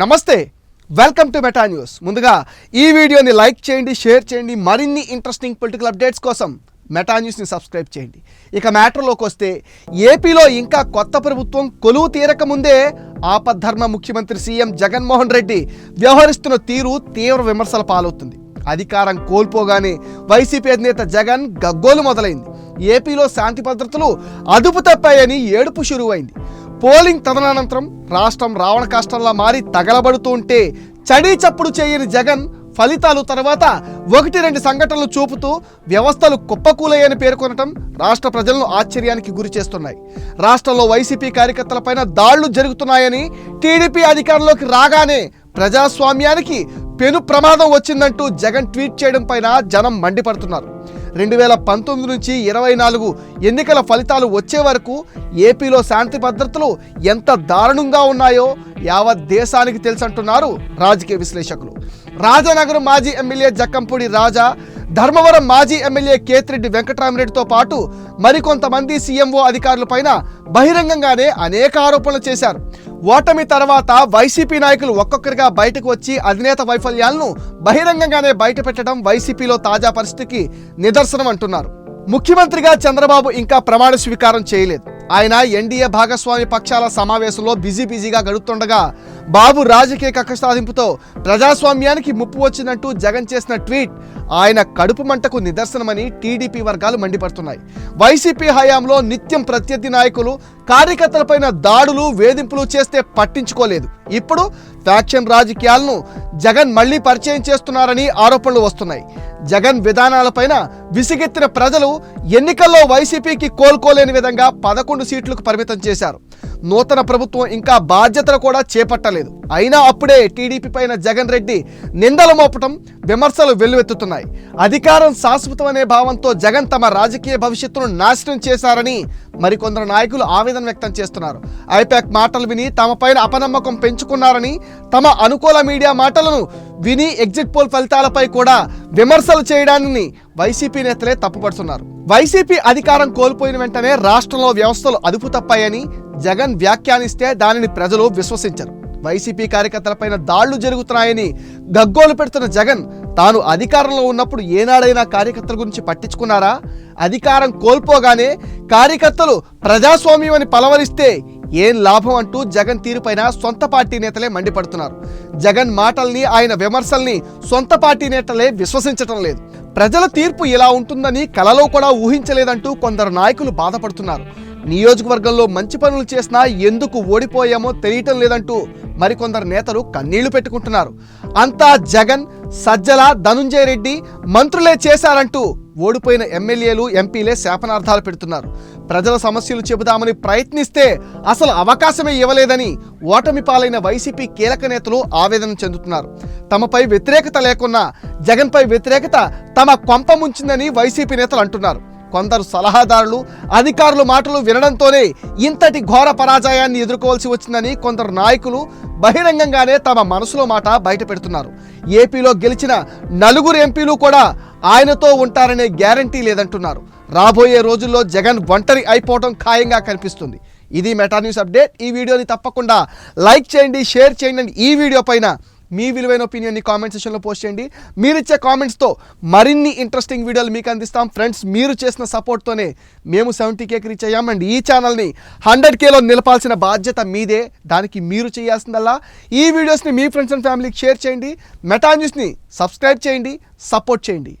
నమస్తే welcome to meta news. ముందుగా ఈ వీడియోని లైక్ చేయండి షేర్ చేయండి మరిన్ని ఇంట్రెస్టింగ్ పొలిటికల్ అప్డేట్స్ కోసం మెటా న్యూస్ని సబ్స్క్రైబ్ చేయండి. ఇక మ్యాటర్లోకి వస్తే ఏపీలో ఇంకా కొత్త ప్రభుత్వం కొలువు తీరక ముందే ఆపద్ధర్మ ముఖ్యమంత్రి సీఎం జగన్మోహన్ రెడ్డి వ్యవహరిస్తున్న తీరు తీవ్ర విమర్శల పాలవుతుంది. అధికారం కోల్పోగానే వైసీపీ అధినేత జగన్ గగ్గోలు మొదలైంది. ఏపీలో శాంతి భద్రతలు అదుపు తప్పాయని ఏడుపు షురువైంది. పోలింగ్ తదనంతరం రాష్ట్రం రావణ కాష్టంలా మారి తగలబడుతూ ఉంటే చడీ చప్పుడు చేయని జగన్ ఫలితాలు తర్వాత ఒకటి రెండు సంఘటనలు చూపుతూ వ్యవస్థలు కుప్పకూలయ్యని పేర్కొనటం రాష్ట్ర ప్రజలను ఆశ్చర్యానికి గురి చేస్తున్నాయి. రాష్ట్రంలో వైసీపీ కార్యకర్తలపైన దాళ్ళు జరుగుతున్నాయని టీడీపీ అధికారంలోకి రాగానే ప్రజాస్వామ్యానికి పెను ప్రమాదం వచ్చిందంటూ జగన్ ట్వీట్ చేయడం పైన జనం మండిపడుతున్నారు. రెండు వేల పంతొమ్మిది నుంచి ఇరవై నాలుగు ఎన్నికల ఫలితాలు వచ్చే వరకు ఏపీలో శాంతి భద్రతలు ఎంత దారుణంగా ఉన్నాయో యావత్ దేశానికి తెలుసంటున్నారు రాజకీయ విశ్లేషకులు. రాజానగరం మాజీ ఎమ్మెల్యే జక్కంపూడి రాజా ధర్మవరం మాజీ ఎమ్మెల్యే కేతిరెడ్డి వెంకటరామరెడ్డితో పాటు మరికొంతమంది సీఎంఓ అధికారులపైన బహిరంగంగానే అనేక ఆరోపణలు చేశారు. ఓటమి తర్వాత వైసీపీ నాయకులు ఒక్కొక్కరిగా బయటకు వచ్చి అధినేత వైఫల్యాలను బహిరంగంగానే బయటపెట్టడం వైసీపీలో తాజా పరిస్థితికి నిదర్శనం అంటున్నారు ముఖ్యమంత్రిగా చంద్రబాబు ఇంకా ప్రమాణ స్వీకారం చేయలేదు. ఆయన ఎన్డీఏ భాగస్వామి పక్షాల సమావేశంలో బిజీ బిజీగా గడుపుతుండగా బాబు రాజకీయ కక్ష సాధింపుతో ప్రజాస్వామ్యానికి ముప్పు వచ్చినట్టు జగన్ చేసిన ట్వీట్ ఆయన కడుపు మంటకు నిదర్శనమని టీడీపీ వర్గాలు మండిపడుతున్నాయి. వైసీపీ హయాంలో నిత్యం ప్రత్యర్థి నాయకులు కార్యకర్తలపైన దాడులు వేధింపులు చేస్తే పట్టించుకోలేదు. ఇప్పుడు ఫ్యాక్షన్ రాజకీయాలను జగన్ మళ్ళీ పరిచయం చేస్తున్నారని ఆరోపణలు వస్తున్నాయి. జగన్ విధానాలపైన విసిగెత్తిన ప్రజలు ఎన్నికల్లో వైసీపీకి కోలుకోలేని విధంగా పదకొండు సీట్లకు పరిమితం చేశారు. నూతన ప్రభుత్వం ఇంకా బాధ్యతలు కూడా చేపట్టలేదు. అయినా అప్పుడే టీడీపీ పైన జగన్ రెడ్డి నిందలు మోపటం విమర్శలు వెల్లువెత్తుతున్నాయి. అధికారం శాశ్వతం అనే భావంతో జగన్ తమ రాజకీయ భవిష్యత్తును నాశనం చేశారని మరికొందరు నాయకులు ఆవేదన వ్యక్తం చేస్తున్నారు. ఐపాక్ మాటలు విని తమపైన అపనమ్మకం పెంచుకున్నారని తమ అనుకూల మీడియా మాటలను విని ఎగ్జిట్ పోల్ ఫలితాలపై కూడా విమర్శలు చేయడాన్ని వైసీపీ నేతలే తప్పుపడుతున్నారు. వైసీపీ అధికారం కోల్పోయిన వెంటనే రాష్ట్రంలో వ్యవస్థలు అదుపు తప్పాయని జగన్ వ్యాఖ్యానిస్తే దానిని ప్రజలు విశ్వసించరు. వైసీపీ కార్యకర్తలపైన దాళ్ళు జరుగుతున్నాయని గగ్గోలు పెడుతున్న జగన్ తాను అధికారంలో ఉన్నప్పుడు ఏనాడైనా కార్యకర్తల గురించి పట్టించుకున్నారా? అధికారం కోల్పోగానే కార్యకర్తలు ప్రజాస్వామ్యం అని పలవరిస్తే ఏం లాభం అంటూ జగన్ తీరుపైన సొంత పార్టీ నేతలే మండిపడుతున్నారు. జగన్ మాటల్ని ఆయన విమర్శల్ని సొంత పార్టీ నేతలే విశ్వసించటం లేదు. ప్రజల తీర్పు ఇలా ఉంటుందని కలలో కూడా ఊహించలేదంటూ కొందరు నాయకులు బాధపడుతున్నారు. నియోజకవర్గంలో మంచి పనులు చేసినా ఎందుకు ఓడిపోయామో తెలియటం లేదంటూ మరికొందరు నేతలు కన్నీళ్ళు పెట్టుకుంటున్నారు. అంతా జగన్ సజ్జల ధనుంజయ రెడ్డి మంత్రులే చేశారంటూ ఓడిపోయిన ఎమ్మెల్యేలు ఎంపీలే శాపనార్థాలు పెడుతున్నారు. ప్రజల సమస్యలు చెబుదామని ప్రయత్నిస్తే అసలు అవకాశమే ఇవ్వలేదని ఓటమి పాలైన వైసీపీ కీలక నేతలు ఆవేదన చెందుతున్నారు. తమపై వ్యతిరేకత లేకున్నా జగన్పై వ్యతిరేకత తమ కొంప ముంచిందని వైసీపీ నేతలు అంటున్నారు. కొందరు సలహాదారులు అధికారులు మాటలు వినడంతోనే ఇంతటి ఘోర పరాజయాన్ని ఎదుర్కోవాల్సి వచ్చిందని కొందరు నాయకులు బహిరంగంగానే తమ మనసులో మాట బయటపెడుతున్నారు ఏపీలో గెలిచిన నలుగురు ఎంపీలు కూడా ఆయనతో ఉంటారనే గ్యారంటీ లేదంటున్నారు. రాబోయే రోజుల్లో జగన్ ఒంటరి అయిపోవడం ఖాయంగా కనిపిస్తుంది. ఇది మెటా న్యూస్ అప్డేట్. ఈ వీడియోని తప్పకుండా లైక్ చేయండి షేర్ చేయండి ఈ వీడియో పైన మీ విలువైన ఒపీనియన్ని కామెంట్ సెషన్లో పోస్ట్ చేయండి. మీరిచ్చే కామెంట్స్తో మరిన్ని ఇంట్రెస్టింగ్ వీడియోలు మీకు అందిస్తాం. ఫ్రెండ్స్ మీరు చేసిన సపోర్ట్తోనే మేము సెవెంటీ కేకి రీచ్ అయ్యాం అండ్ ఈ ఛానల్ని హండ్రెడ్ కేలో నిలపాల్సిన బాధ్యత మీదే. దానికి మీరు చేయాల్సిందల్లా. ఈ వీడియోస్ని మీ ఫ్రెండ్స్ అండ్ ఫ్యామిలీకి షేర్ చేయండి. మెటా న్యూస్ని సబ్స్క్రైబ్ చేయండి సపోర్ట్ చేయండి.